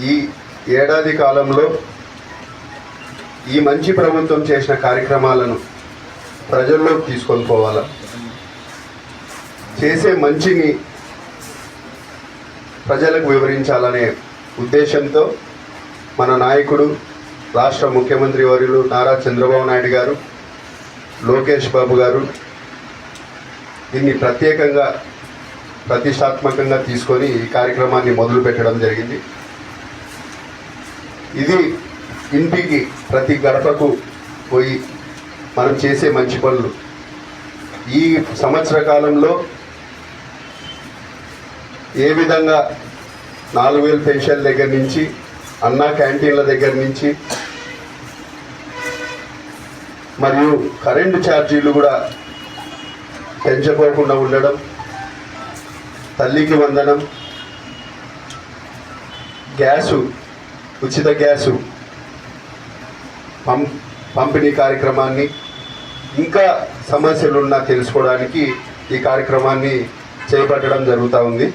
ఈ ఏడాది కాలంలో ఈ మంచి ప్రభుత్వం చేసిన కార్యక్రమాలను ప్రజల్లోకి తీసుకొని పోవాలా? చేసే మంచిని ప్రజలకు వివరించాలనే ఉద్దేశంతో మన నాయకుడు రాష్ట్ర ముఖ్యమంత్రి వర్యులు నారా చంద్రబాబు నాయుడు గారు లోకేష్ బాబు గారు దీన్ని ప్రత్యేకంగా ప్రతిష్టాత్మకంగా తీసుకొని ఈ కార్యక్రమాన్ని మొదలుపెట్టడం జరిగింది. ఇది ఇంటికి ప్రతి గడపకు పోయి మనం చేసే మంచి పనులు. ఈ సంవత్సర కాలంలో ఏ విధంగా నాలుగు వేలు పెన్షన్ దగ్గర నుంచి అన్నా క్యాంటీన్ల దగ్గర నుంచి మరియు కరెంటు ఛార్జీలు కూడా పెంచకోకుండా ఉండడం తల్లికి వందనం గ్యాసు ఉచిత గ్యాసు పం పంపిణీ కార్యక్రమాన్ని ఇంకా సమస్యలున్నా తెలుసుకోవడానికి ఈ కార్యక్రమాన్ని చేపట్టడం జరుగుతూ ఉంది.